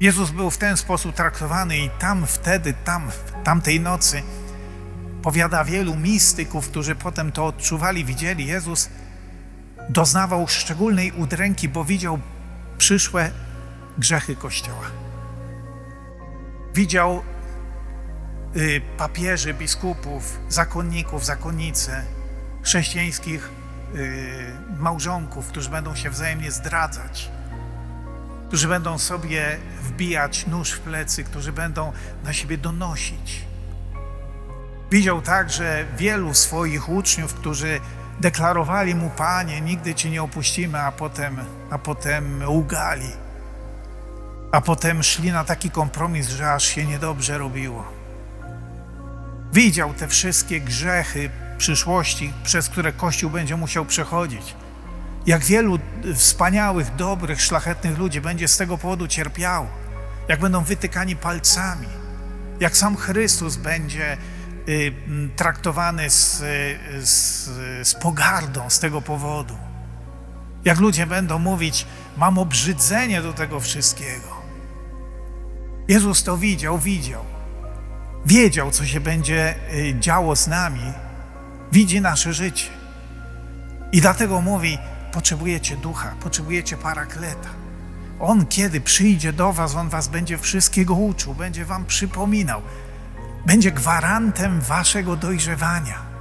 Jezus był w ten sposób traktowany i tam wtedy, tam, tamtej nocy, powiada wielu mistyków, którzy potem to odczuwali, widzieli, Jezus doznawał szczególnej udręki, bo widział przyszłe grzechy Kościoła. Widział y, papieży, biskupów, zakonników, zakonnice, chrześcijańskich y, małżonków, którzy będą się wzajemnie zdradzać, którzy będą sobie wbijać nóż w plecy, którzy będą na siebie donosić. Widział także wielu swoich uczniów, którzy deklarowali mu, Panie, nigdy Cię nie opuścimy, a potem, a potem ugali. A potem szli na taki kompromis, że aż się niedobrze robiło. Widział te wszystkie grzechy przyszłości, przez które Kościół będzie musiał przechodzić. Jak wielu wspaniałych, dobrych, szlachetnych ludzi będzie z tego powodu cierpiało. Jak będą wytykani palcami. Jak sam Chrystus będzie y, traktowany z, y, z, z pogardą z tego powodu. Jak ludzie będą mówić, mam obrzydzenie do tego wszystkiego. Jezus to widział, widział. Wiedział, co się będzie y, działo z nami. Widzi nasze życie. I dlatego mówi, potrzebujecie ducha, potrzebujecie parakleta. On, kiedy przyjdzie do was, on was będzie wszystkiego uczył, będzie wam przypominał. Będzie gwarantem waszego dojrzewania.